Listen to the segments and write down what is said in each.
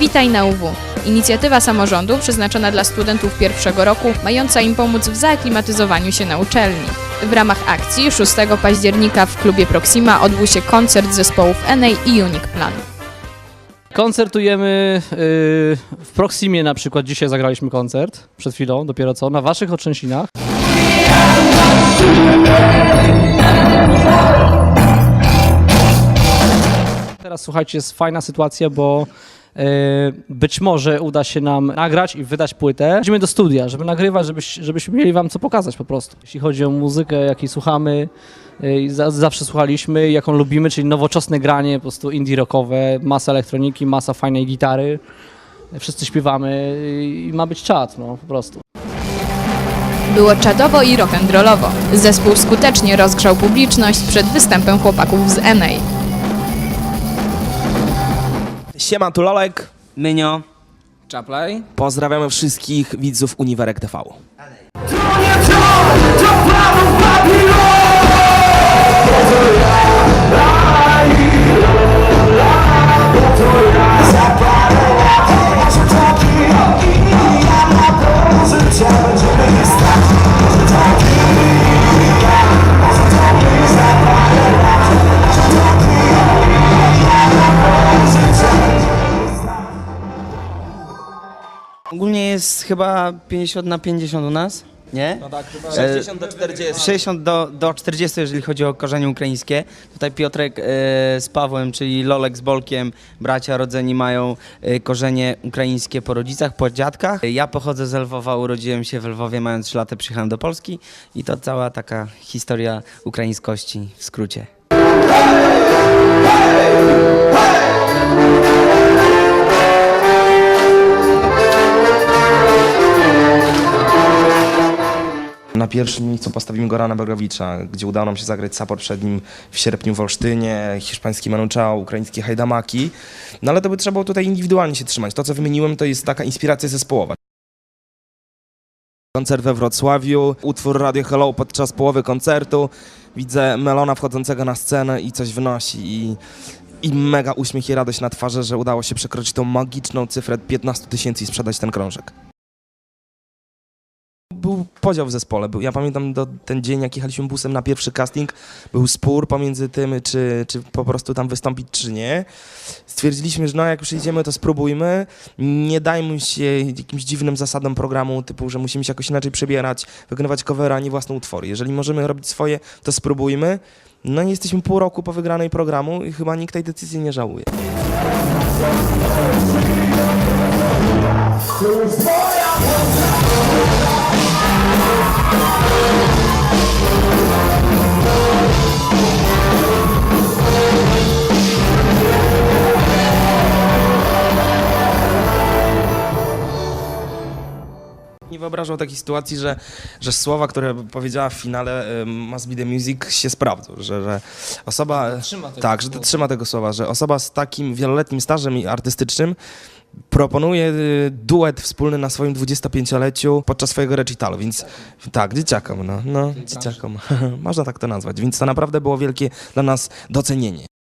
Witaj na UW. Inicjatywa samorządu przeznaczona dla studentów pierwszego roku, mająca im pomóc w zaaklimatyzowaniu się na uczelni. W ramach akcji 6 października w klubie Proxima odbył się koncert zespołów Enei i Unique Plan. Koncertujemy yy, w Proximie na przykład. Dzisiaj zagraliśmy koncert, przed chwilą, dopiero co, na waszych otrzęsinach. Słuchajcie, jest fajna sytuacja, bo yy, być może uda się nam nagrać i wydać płytę. Idziemy do studia, żeby nagrywać, żebyś, żebyśmy mieli wam co pokazać po prostu. Jeśli chodzi o muzykę, jakiej słuchamy, za, zawsze słuchaliśmy, jaką lubimy, czyli nowoczesne granie, po prostu indie rockowe, masa elektroniki, masa fajnej gitary. Wszyscy śpiewamy i ma być czat, no po prostu. Było czadowo i rock'n'rollowo. Zespół skutecznie rozgrzał publiczność przed występem chłopaków z Enei. Siema, tu Lolek. Mynio. Czaplaj. Pozdrawiamy wszystkich widzów Uniwerek TV. Ogólnie jest chyba 50 na 50 u nas, nie? tak, E, 60 do 40. 60 do, do 40, jeżeli chodzi o korzenie ukraińskie. Tutaj Piotrek e, z Pawłem, czyli Lolek z Bolkiem, bracia rodzeni mają e, korzenie ukraińskie po rodzicach, po dziadkach. Ja pochodzę z Lwowa, urodziłem się w Lwowie, mając 3 lata przyjechałem do Polski i to cała taka historia ukraińskości w skrócie. Na pierwszym miejscu postawimy Gorana Bergowicza, gdzie udało nam się zagrać support przed nim w sierpniu w Olsztynie, hiszpański Manu Chao, ukraińskie Hajdamaki. No ale to by trzeba było tutaj indywidualnie się trzymać. To, co wymieniłem, to jest taka inspiracja zespołowa. Koncert we Wrocławiu, utwór Radio Hello podczas połowy koncertu. Widzę Melona wchodzącego na scenę i coś wnosi i, i mega uśmiech i radość na twarzy, że udało się przekroczyć tą magiczną cyfrę 15 tysięcy i sprzedać ten krążek był podział w zespole. Był, ja pamiętam do, ten dzień, jak jechaliśmy busem na pierwszy casting, był spór pomiędzy tym, czy, czy po prostu tam wystąpić, czy nie. Stwierdziliśmy, że no jak przyjdziemy, to spróbujmy. Nie dajmy się jakimś dziwnym zasadom programu, typu, że musimy się jakoś inaczej przebierać, wykonywać covery, a nie własne utwory. Jeżeli możemy robić swoje, to spróbujmy. No i jesteśmy pół roku po wygranej programu i chyba nikt tej decyzji nie żałuje. Nie wyobrażał takiej sytuacji, że, że słowa, które powiedziała w finale y, Must Be The Music się sprawdzą, że, że osoba... tak, że trzyma tego słowa, że osoba z takim wieloletnim stażem i artystycznym proponuje y, duet wspólny na swoim 25-leciu podczas swojego recitalu, więc tak, dzieciakom, no, no dzieciakom, można tak to nazwać, więc to naprawdę było wielkie dla nas docenienie.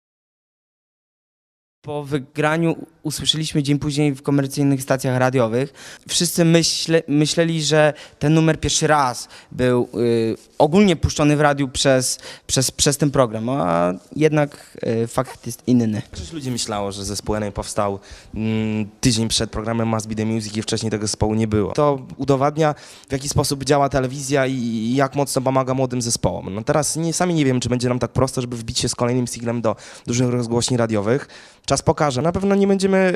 Po wygraniu usłyszeliśmy dzień później w komercyjnych stacjach radiowych. Wszyscy myśle, myśleli, że ten numer pierwszy raz był y, ogólnie puszczony w radiu przez, przez, przez ten program, a jednak y, fakt jest inny. Większość ludzi myślało, że zespół NA powstał mm, tydzień przed programem Must Be The Music i wcześniej tego zespołu nie było. To udowadnia, w jaki sposób działa telewizja i, i jak mocno pomaga młodym zespołom. No teraz nie, sami nie wiem, czy będzie nam tak prosto, żeby wbić się z kolejnym singlem do dużych rozgłośni radiowych. Czas pokaże. Na pewno nie będziemy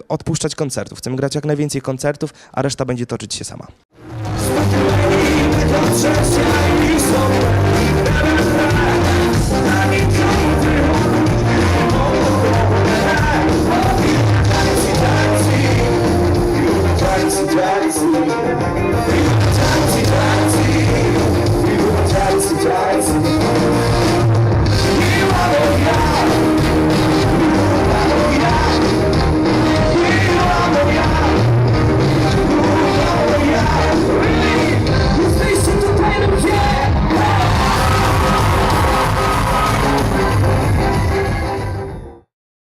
y, odpuszczać koncertów. Chcemy grać jak najwięcej koncertów, a reszta będzie toczyć się sama.